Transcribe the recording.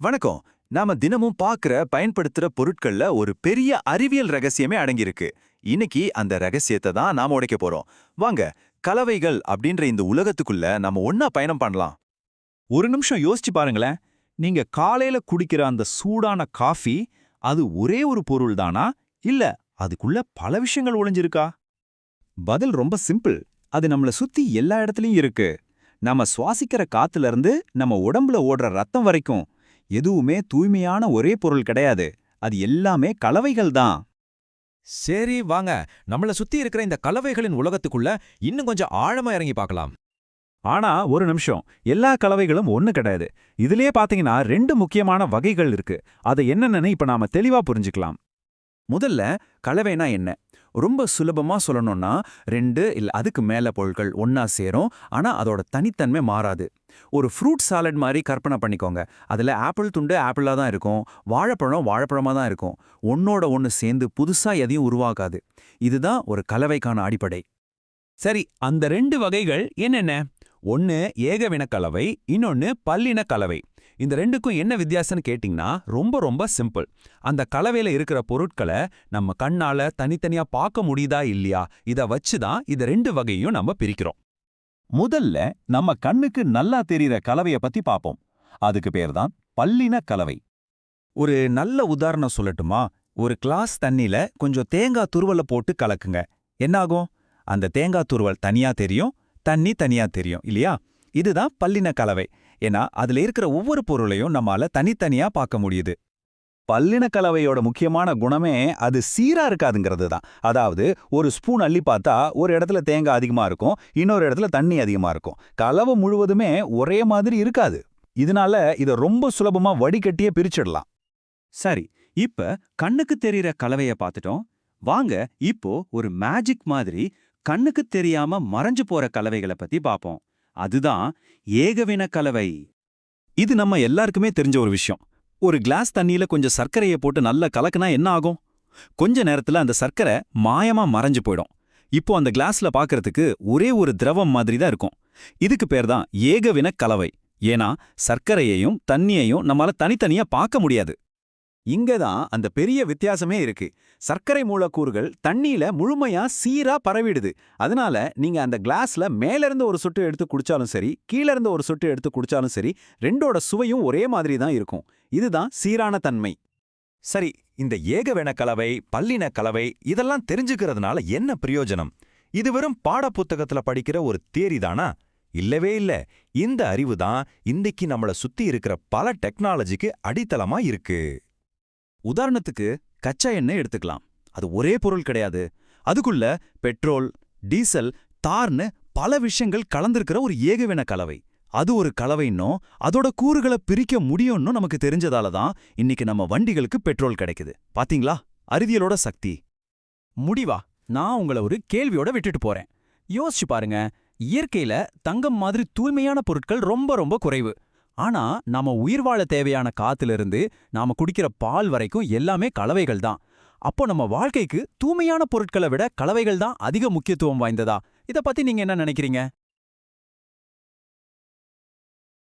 வணக்கம். நாம தினமும் பார்க்கிற பயன்படுத்துற பொருட்கள்ல ஒரு பெரிய அறிவியல் ரகசியமே அடங்கியிருக்கு. இன்னைக்கு அந்த ரகசியத்தை தான் நாம உடைக்க போறோம். வாங்க கலவைகள் அப்படின்ற இந்த உலகத்துக்குள்ள நம்ம ஒன்னா பயணம் பண்ணலாம். ஒரு நிமிஷம் யோசிச்சு பாருங்களேன். நீங்க காலையில குடிக்கிற அந்த சூடான காஃபி அது ஒரே ஒரு பொருள் தானா? இல்ல அதுக்குள்ள பல விஷயங்கள் ஒளிஞ்சிருக்கா? பதில் ரொம்ப சிம்பிள். அது நம்மள சுத்தி எல்லா இடத்துலயும் இருக்கு. நம்ம சுவாசிக்கிற காத்துல இருந்து நம்ம உடம்புல ஓடுற ரத்தம் வரைக்கும் எதுவுமே தூய்மையான ஒரே பொருள் கிடையாது. அது எல்லாமே கலவைகள் தான். சரி வாங்க. நம்மள சுத்தி இருக்கிற இந்த கலவைகளின் உலகத்துக்குள்ள இன்னும் கொஞ்சம் ஆழமா இறங்கி பார்க்கலாம். ஆனா ஒரு நிமிஷம். எல்லா கலவைகளும் ஒண்ணு கிடையாது. இதுலயே பாத்தீங்கன்னா ரெண்டு முக்கியமான வகைகள் இருக்கு. அதை என்னென்னு இப்ப நாம தெளிவா புரிஞ்சுக்கலாம். முதல்ல கலவைனா என்ன? ரொம்ப சுலபமா சொல்லணும்னா ரெண்டு இல்ல அதுக்கு மேல பொருட்கள் ஒன்றா சேரும். ஆனா அதோட தனித்தன்மை மாறாது. ஒரு ஃப்ரூட் சாலட் மாதிரி கற்பனை பண்ணிக்கோங்க. அதுல ஆப்பிள் துண்டு ஆப்பிளா தான் இருக்கும். வாழைப்பழம் வாழைப்பழமா தான் இருக்கும். ஒன்னோட ஒன்னு சேர்ந்து புதுசா எதையும் உருவாக்காது. இதுதான் ஒரு கலவைக்கான அடிப்படை. சரி அந்த ரெண்டு வகைகள் என்னென்ன? ஒன்னு ஏகவின கலவை இன்னொன்னு பல்லின கலவை. இந்த ரெண்டுக்கும் என்ன வித்தியாசம்னு கேட்டிங்கன்னா ரொம்ப ரொம்ப சிம்பிள். அந்த கலவையில இருக்கிற பொருட்களை நம்ம கண்ணால தனித்தனியா பார்க்க முடியுதா இல்லையா? இத வச்சு தான் இத ரெண்டு வகையும் நம்ம பிரிக்கிறோம். முதல்ல நம்ம கண்ணுக்கு நல்லா தெரிகிற கலவைய பத்தி பாப்போம் அதுக்கு பேர் தான் பல்லின கலவை. ஒரு நல்ல உதாரணம் சொல்லட்டுமா? ஒரு கிளாஸ் தண்ணில கொஞ்சம் தேங்காய் துருவலை போட்டு கலக்குங்க. என்னாகும்? அந்த தேங்காய் துருவல் தனியா தெரியும் தண்ணி தனியா தெரியும் இல்லையா? இதுதான் பல்லின கலவை. ஏன்னா அதுல இருக்கிற ஒவ்வொரு பொருளையும் நம்மால தனித்தனியா பார்க்க முடியுது. பல்லின கலவையோட முக்கியமான குணமே அது சீரா இருக்காதுங்கிறது தான். அதாவது ஒரு ஸ்பூன் அள்ளி பார்த்தா ஒரு இடத்துல தேங்காய் அதிகமா இருக்கும் இன்னொரு இடத்துல தண்ணி அதிகமா இருக்கும். கலவை முழுவதுமே ஒரே மாதிரி இருக்காது. இதனால இத ரொம்ப சுலபமா வடிகட்டியே பிரிச்சிடலாம். சரி இப்ப கண்ணுக்கு தெரியற கலவைய பார்த்துட்டோம். வாங்க இப்போ ஒரு மேஜிக் மாதிரி கண்ணுக்கு தெரியாம மறைஞ்சு போற கலவைகளை பத்தி பாப்போம் அதுதான் ஏகவின கலவை இது நம்ம எல்லாருக்குமே தெரிஞ்ச ஒரு விஷயம். ஒரு கிளாஸ் தண்ணியில கொஞ்சம் சர்க்கரையை போட்டு நல்லா கலக்குனா என்ன ஆகும்? கொஞ்ச நேரத்துல அந்த சர்க்கரை மாயமா மறைஞ்சு போயிடும். இப்போ அந்த கிளாஸ்ல பாக்கறதுக்கு ஒரே ஒரு திரவம் மாதிரி தான் இருக்கும். இதுக்கு பேர் தான் ஏகவின கலவை ஏன்னா சர்க்கரையையும் தண்ணியையும் நம்மால தனித்தனியா பார்க்க முடியாது. இங்க தான் அந்த பெரிய வித்தியாசமே இருக்கு. சர்க்கரை மூலக்கூறுகள் தண்ணியில முழுமையா சீரா பரவிடுது. அதனால நீங்க அந்த கிளாஸ்ல மேல இருந்து ஒரு சொட்டு எடுத்து குடிச்சாலும் சரி கீழ இருந்து ஒரு சொட்டு எடுத்து குடிச்சாலும் சரி ரெண்டோட சுவையும் ஒரே மாதிரி தான் இருக்கும். இதுதான் சீரான தன்மை. சரி இந்த ஏகவின கலவை பல்லின கலவை இதெல்லாம் தெரிஞ்சுக்கிறதுனால என்ன பிரயோஜனம்? இது வெறும் பாடப்புத்தகத்துல படிக்கிற ஒரு தேரி தானா? இல்லவே இல்ல. இந்த அறிவு தான் இன்னைக்கு நம்மள சுத்தி இருக்கிற பல டெக்னாலஜிக்கு அடித்தளமா இருக்கு. உதாரணத்துக்கு கச்சா எண்ணெய் எடுத்துக்கலாம். அது ஒரே பொருள் கிடையாது. அதுக்குள்ள பெட்ரோல் டீசல் தார்னு பல விஷயங்கள் கலந்திருக்கிற ஒரு ஏகவின கலவை. அது ஒரு கலவைன்னும் அதோட கூறுகளை பிரிக்க முடியும்னு நமக்கு தெரிஞ்சதால தான் இன்னைக்கு நம்ம வண்டிகளுக்கு பெட்ரோல் கிடைக்குது. பாத்தீங்களா? அறிவியலோட சக்தி. முடிவா நான் உங்களை ஒரு கேள்வியோட விட்டுட்டு போறேன். யோசிச்சு பாருங்க இயற்கையில தங்கம் மாதிரி தூய்மையான பொருட்கள் ரொம்ப ரொம்ப குறைவு. ஆனா நாம உயிர் வாழ தேவையான காத்திலிருந்து நாம குடிக்கிற பால் வரைக்கும் எல்லாமே கலவைகள் தான். அப்போ நம்ம வாழ்க்கைக்கு தூய்மையான பொருட்களை விட கலவைகள் தான் அதிக முக்கியத்துவம் வாய்ந்ததா? இத பத்தி நீங்க என்ன நினைக்கிறீங்க?